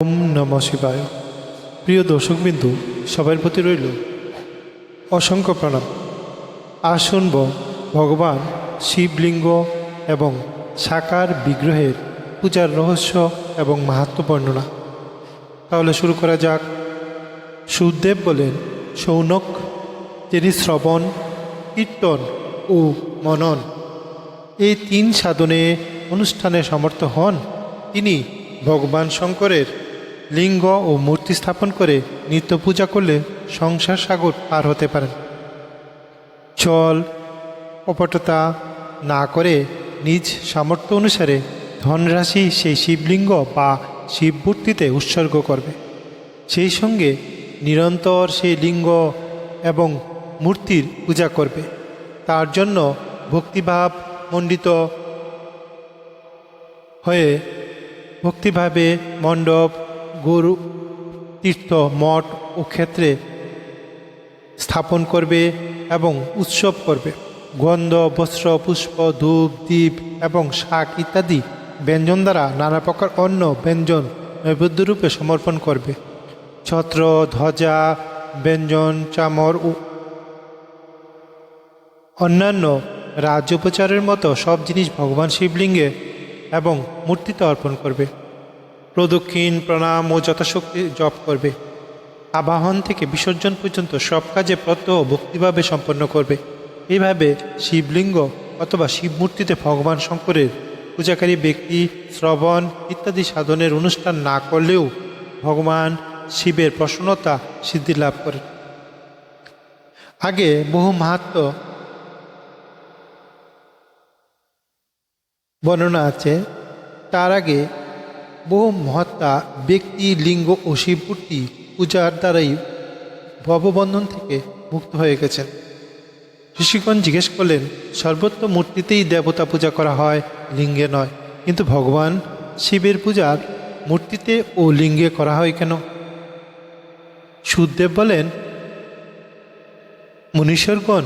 ওম নম শিবায়। প্রিয় দর্শকবিন্দু, সবার প্রতি রইল অসংখ্য প্রণাম। আজ শুনব ভগবান শিবলিঙ্গ এবং সাকার বিগ্রহের পূজার রহস্য এবং মাহাত্ম বর্ণনা। তাহলে শুরু করা যাক। সুখদেব বলেন, সৌনক তিনি শ্রবণ, কীর্তন ও মনন, এই তিন সাধনে অনুষ্ঠানে সমর্থ হন তিনি ভগবান শঙ্করের লিঙ্গ ও মূর্তি স্থাপন করে নিত্য পূজা করলে সংসার সাগর পার হতে পারেন চল অপটতা না করে নিজ সামর্থ্য অনুসারে ধনরাশি সেই শিবলিঙ্গ বা শিবমূর্তিতে উৎসর্গ করবে। সেই সঙ্গে নিরন্তর সেই লিঙ্গ এবং মূর্তির পূজা করবে। তার জন্য ভক্তিভাব মণ্ডিত হয়ে ভক্তিভাবে মণ্ডপ গরু, তীর্থ, মঠ ও ক্ষেত্রে স্থাপন করবে এবং উৎসব করবে। গন্ধ, বস্ত্র, পুষ্প, ধূপ, দ্বীপ এবং শাক ইত্যাদি ব্যঞ্জন দ্বারা নানা প্রকার অন্য ব্যঞ্জন নৈবেদ্যরূপে সমর্পণ করবে। ছত্র, ধ্বজা, ব্যঞ্জন, চামর ও অন্যান্য রাজ্যোপচারের মতো সব জিনিস ভগবান শিবলিঙ্গে এবং মূর্তিতে অর্পণ করবে। প্রদক্ষিণ, প্রণাম ও যথাশক্তি জপ করবে। আবাহন থেকে বিসর্জন পর্যন্ত সব কাজে প্রত্যহ ভক্তিভাবে সম্পন্ন করবে। এইভাবে শিবলিঙ্গ অথবা শিবমূর্তিতে ভগবান শঙ্করের পূজাকারী ব্যক্তি, শ্রবণ ইত্যাদি সাধনের অনুষ্ঠান না করলেও ভগবান শিবের প্রসন্নতা সিদ্ধি লাভ করেন। আগে বহু মাহাত্ম বর্ণনা আছে। তার আগে বহু মহাত্মা ব্যক্তি, লিঙ্গ ও শিবমূর্তি পূজার দ্বারাই ভববন্ধন থেকে মুক্ত হয়ে গেছেন। ঋষিগণ জিজ্ঞেস করলেন, সর্বত্র মূর্তিতেই দেবতা পূজা করা হয়, লিঙ্গে নয়। কিন্তু ভগবান শিবের পূজার মূর্তিতে ও লিঙ্গে করা হয় কেন? সুখদেব বলেন, মনীশ্বরগণ,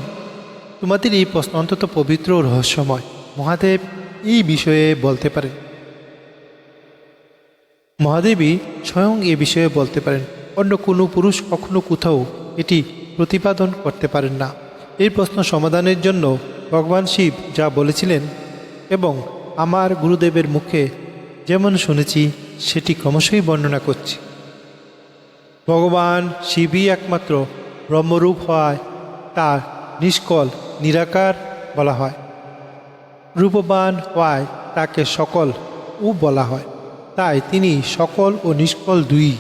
তোমাদের এই প্রশ্ন অন্তত পবিত্র রহস্যময়। মহাদেব এই বিষয়ে বলতে পারেন। মহাদেবী স্বয়ং এ বিষয়ে বলতে পারেন, অন্য কোনো পুরুষ কখনো কোথাও এটি প্রতিপাদন করতে পারেন না। এই প্রশ্ন সমাধানের জন্য ভগবান শিব যা বলেছিলেন এবং আমার গুরুদেবের মুখে যেমন শুনেছি, সেটি ক্রমশই বর্ণনা করছি। ভগবান শিবই একমাত্র ব্রহ্মরূপ হওয়ায় তার নিষ্কল, নিরাকার বলা হয়। রূপবান হওয়ায় তাকে সকল ও বলা হয়। তাই তিনি সকল ও নিষ্কল দুই,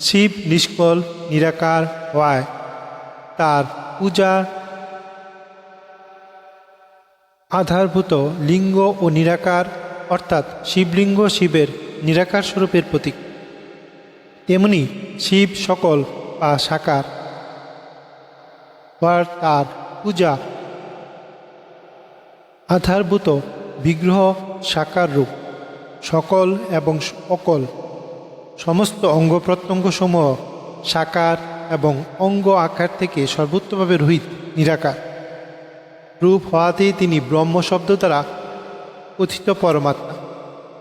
শিব নিষ্কল নিরাকার হওয়ায় তার পূজা আধারভূত লিঙ্গ ও নিরাকার, অর্থাৎ শিবলিঙ্গ শিবের নিরাকার স্বরূপের প্রতীক। তেমনি শিব সকল বা সাকার বা তার পূজা। আধারভূত বিগ্রহ সাকার রূপ। সকল এবং অকল সমস্ত অঙ্গ প্রত্যঙ্গসমূহ সাকার এবং অঙ্গ আকার থেকে সর্বোত্তভাবে রহিত, নিরাকার। রূপ হওয়াতেই তিনি ব্রহ্ম শব্দ দ্বারা কথিত পরমাত্মা।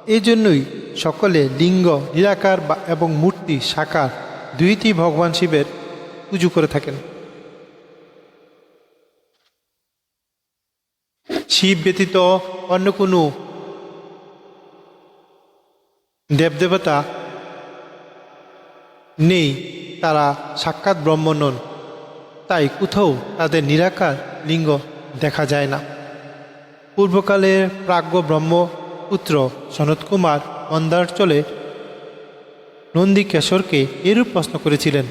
এই জন্যই সকলে লিঙ্গ, নিরাকার বা এবং মূর্তি সাকার দুইটি ভগবান শিবের পুজো করে থাকেন। শিব ব্যতীত অন্য কোনো দেবদেবতা নেই, তারা সাক্ষাৎ ব্রহ্ম নন। তাই কোথাও তাদের নিরাকার লিঙ্গ দেখা যায় না। পূর্বকালে প্রাজ্ঞ ব্রহ্মপুত্র সনৎকুমার মন্দারচলে নন্দিকেশ্বরকে এরূপ প্রশ্ন করেছিলেন।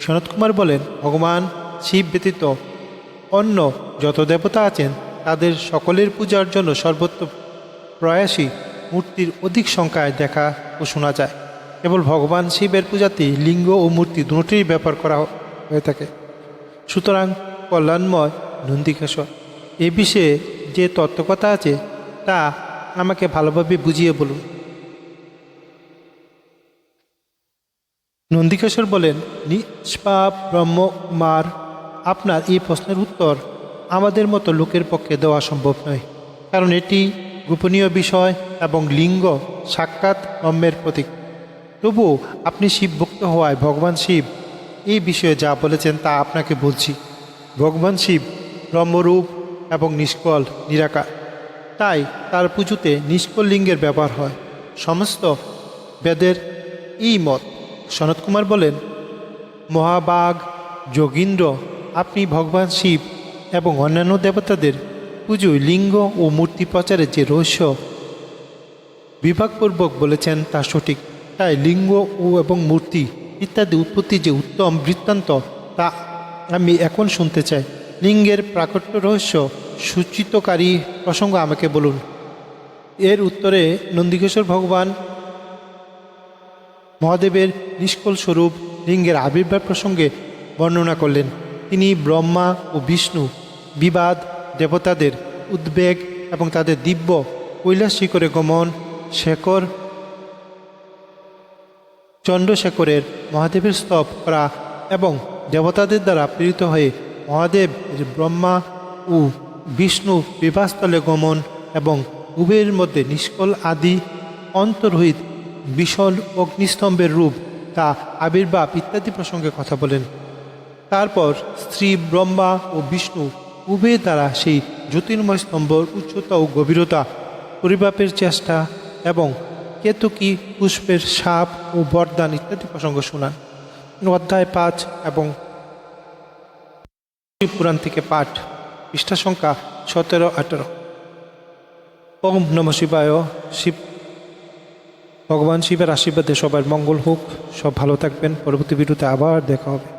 সনৎকুমার বলেন, ভগবান শিব ব্যতীত অন্য যত দেবতা আছেন, তাদের সকলের পূজার জন্য সর্বত্র প্রয়াসী মূর্তির অধিক সংখ্যায় দেখা ও শোনা যায়। কেবল ভগবান শিবের পূজাতে লিঙ্গ ও মূর্তি দুটির ব্যাপার করা হয়ে থাকে। সুতরাং কল্যাণময় নন্দিকেশ্বর এ বিষয়ে যে তত্ত্বকথা আছে, তা আমাকে ভালোভাবে বুঝিয়ে বলুন। নন্দিকেশ্বর বলেন, নিষ্পাপ ব্রহ্মকুমার আপনার এই প্রশ্নের উত্তর আমাদের মতো লোকের পক্ষে দেওয়া সম্ভব নয়। কারণ এটি গোপনীয় বিষয় এবং লিঙ্গ সাক্ষাৎ ব্রহ্মের প্রতীক। তবুও আপনি শিব ভক্ত হওয়ায় ভগবান শিব এই বিষয়ে যা বলেছেন তা আপনাকে বলছি। ভগবান শিব ব্রহ্মরূপ এবং নিষ্কল, নিরাকার। তাই তার পুজোতে নিষ্কল লিঙ্গের ব্যবহার হয়। সমস্ত বেদের এই মত। সনত কুমার বলেন, মহাবাগ, যোগীন্দ্র, আপনি ভগবান শিব এবং অন্যান্য দেবতাদের পুজোয় লিঙ্গ ও মূর্তি প্রচারের যে রহস্য বিভাগপূর্বক বলেছেন তা সঠিক। তাই লিঙ্গ ও এবং মূর্তি ইত্যাদি উৎপত্তি যে উত্তম বৃত্তান্ত, তা আমি এখন শুনতে চাই। লিঙ্গের প্রাকট্য রহস্য সূচিতকারী প্রসঙ্গ আমাকে বলুন। এর উত্তরে নন্দিকেশ্বর ভগবান মহাদেবের নিষ্কল স্বরূপ লিঙ্গের আবির্ভাব প্রসঙ্গে বর্ণনা করলেন। তিনি ব্রহ্মা ও বিষ্ণু, বিবাদ দেবতাদের উদ্বেগ এবং তাদের দিব্য কৈলাস শিখরে গমন শেখর চণ্ডশেখরের মহাদেবের স্তব করা এবং দেবতাদের দ্বারা প্রেরিত হয়ে মহাদেব ব্রহ্মা ও বিষ্ণু বিবাহস্থলে গমন এবং উভয়ের মধ্যে নিষ্কল আদি অন্তর্হিত বিশল অগ্নিস্তম্ভের রূপ তা আবির্ভাব ইত্যাদি প্রসঙ্গে কথা বলেন। তারপর স্ত্রী ব্রহ্মা ও বিষ্ণু উভয়ের দ্বারা সেই জ্যোতির্ময় স্তম্ভর উচ্চতা ও গভীরতা পরিমাপের চেষ্টা এবং কেতুকী, পুষ্পের সাপ ও বরদান ইত্যাদি প্রসঙ্গ শোনান। অধ্যায় পাঁচ এবং পুরাণ থেকে পাঠ, পৃষ্ঠা সংখ্যা সতেরো, আঠেরো। ওম নম শিবায়। শিব, ভগবান শিবের আশীর্বাদে সবার মঙ্গল হোক। সব ভালো থাকবেন। পরবর্তী ভিডিওতে আবার দেখা হবে।